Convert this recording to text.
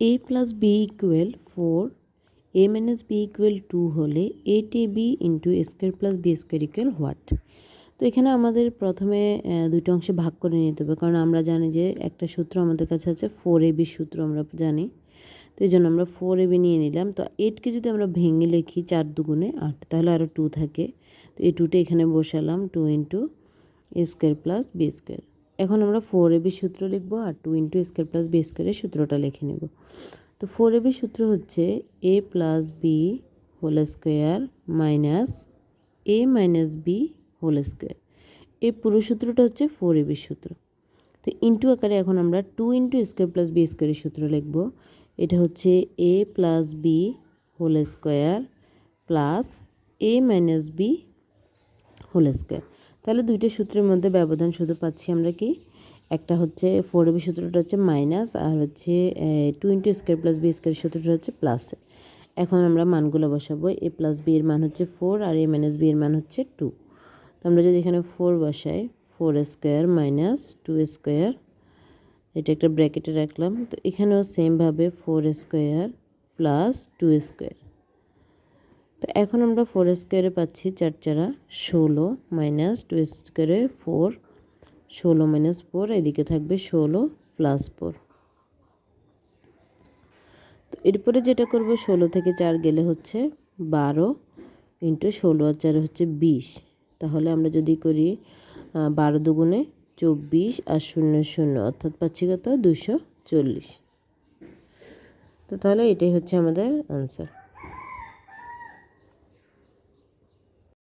A plus B equal four A minus B equal two হলে A T B into square plus B square equal what তো এখানে আমাদের প্রথমে দুইটা অংশে ভাগ করে নিতে হবে, কারণ আমরা জানি যে একটা সূত্র আমাদের কাছে আছে ফোর এ বি সূত্র আমরা জানি। তো এই জন্য আমরা ফোর এ বি নিয়ে নিলাম। তো এইটকে যদি আমরা ভেঙে লিখি চার দুগুণে আট, তাহলে আরও টু থাকে। তো এই টুটা এখানে বসালাম two into square plus B square এখন আমরা ফোর এ বি সূত্র লিখব আর two into square plus B স্কোয়ারের সূত্রটা লিখে নেব। তো ফোর এ বি সূত্র হচ্ছে A plus B whole square minus A minus B whole square এই পুরো সূত্রটা হচ্ছে ফোর এ বি সূত্র। তো ইন্টু আকারে এখন আমরা two into square plus B স্কোয়ারের সূত্র লিখব। এটা হচ্ছে A plus B whole square plus A minus B whole square তাহলে দুইটা সূত্রের মধ্যে ব্যবধান শুধু পাচ্ছি আমরা কি? একটা হচ্ছে ফোর বি সূত্রটা হচ্ছে মাইনাস আর হচ্ছে two into square plus B square সূত্রটা হচ্ছে প্লাস এখন আমরা মানগুলো বসাবো। এ প্লাস বি এর মান হচ্ছে ফোর আর এ মাইনাস বি এর মান হচ্ছে টু তো আমরা যদি এখানে ফোর বসাই four square minus two square এটা একটা ব্র্যাকেটে রাখলাম। তো এখানেও সেমভাবে four square plus two square তো এখন আমরা ফোর স্কোয়ারে পাচ্ছি চার চারা, ষোলো মাইনাস টু স্কোয়ারে ফোর ষোলো মাইনাস ফোর এদিকে থাকবে ষোলো প্লাস ফোর তো এরপরে যেটা করব, ষোলো থেকে চার গেলে হচ্ছে বারো ইন্টু ষোলো আর চার হচ্ছে বিশ। তাহলে আমরা যদি করি বারো দুগুণে চব্বিশ আর শূন্য শূন্য, অর্থাৎ পাচ্ছি কত? দুশো চল্লিশ। তো তাহলে এটাই হচ্ছে আমাদের আনসার